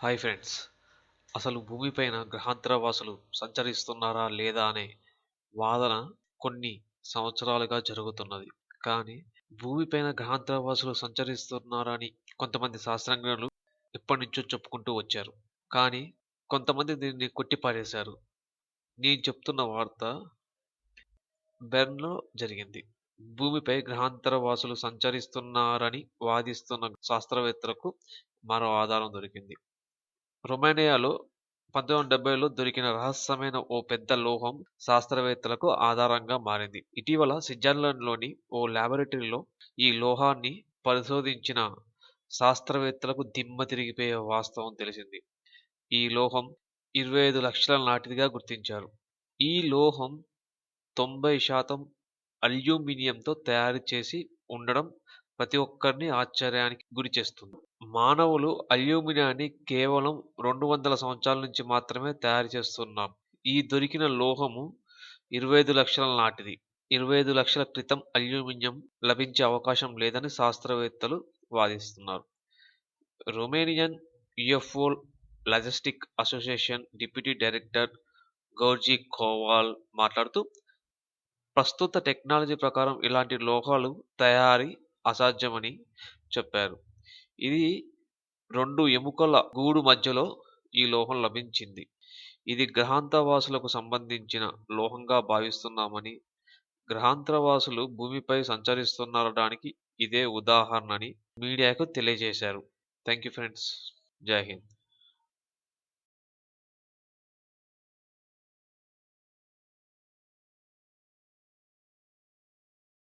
Hi friends. అసలు భూమిపైన గ్రహాంతరవాసులు సంచరిస్తున్నారా లేదా అనే వాదన కొన్ని సంవత్సరాలుగా జరుగుతున్నది. కానీ భూమిపైన గ్రహాంతరవాసులు సంచరిస్తున్నారా సంచరిస్తున్నారని కొంతమంది శాస్త్రజ్ఞులు ఎప్పటి నుంచో చెప్పుకుంటూ వచ్చారు. కానీ కొంతమంది దీన్ని కొట్టిపారేశారు. నేను చెప్తున్న వార్త బెర్న్లో జరిగింది. భూమిపై గ్రహాంతరవాసులు సంచరిస్తున్నారని వాదిస్తున్న శాస్త్రవేత్తలకు మరో ఆధారం దొరికింది. రొమేనియాలో పంతొమ్మిది వందల డెబ్బైలో దొరికిన రహస్యమైన ఓ పెద్ద లోహం శాస్త్రవేత్తలకు ఆధారంగా మారింది. ఇటీవల స్విట్జర్లాండ్లోని ఓ ల్యాబొరేటరీలో ఈ లోహాన్ని పరిశోధించిన శాస్త్రవేత్తలకు దిమ్మ తిరిగిపోయే వాస్తవం తెలిసింది. ఈ లోహం ఇరవై ఐదు లక్షల నాటిదిగా గుర్తించారు. ఈ లోహం తొంభై శాతం అల్యూమినియంతో తయారు చేసి ఉండడం ప్రతి ఒక్కరిని ఆశ్చర్యానికి గురి చేస్తుంది మానవులు అల్యూమినియాన్ని కేవలం రెండు వందల సంవత్సరాల నుంచి మాత్రమే తయారు చేస్తున్నాం. ఈ దొరికిన లోహము ఇరవై ఐదు లక్షల నాటిది. ఇరవై ఐదు లక్షల క్రితం అల్యూమినియం లభించే అవకాశం లేదని శాస్త్రవేత్తలు వాదిస్తున్నారు. Romanian UFO logistic association deputy director గౌర్జీ కోవాల్ మాట్లాడుతూ ప్రస్తుత టెక్నాలజీ ప్రకారం ఇలాంటి లోహాలు తయారీ అసాధ్యమని చెప్పారు. ఇది రెండు ఎముకల గూడు మధ్యలో ఈ లోహం లభించింది. ఇది గ్రహాంతవాసులకు సంబంధించిన లోహంగా భావిస్తున్నామని గ్రహాంతరవాసులు భూమిపై సంచరిస్తున్నారడానికి ఇదే ఉదాహరణని మీడియాకు తెలియజేశారు. Thank you friends. జై హింద్.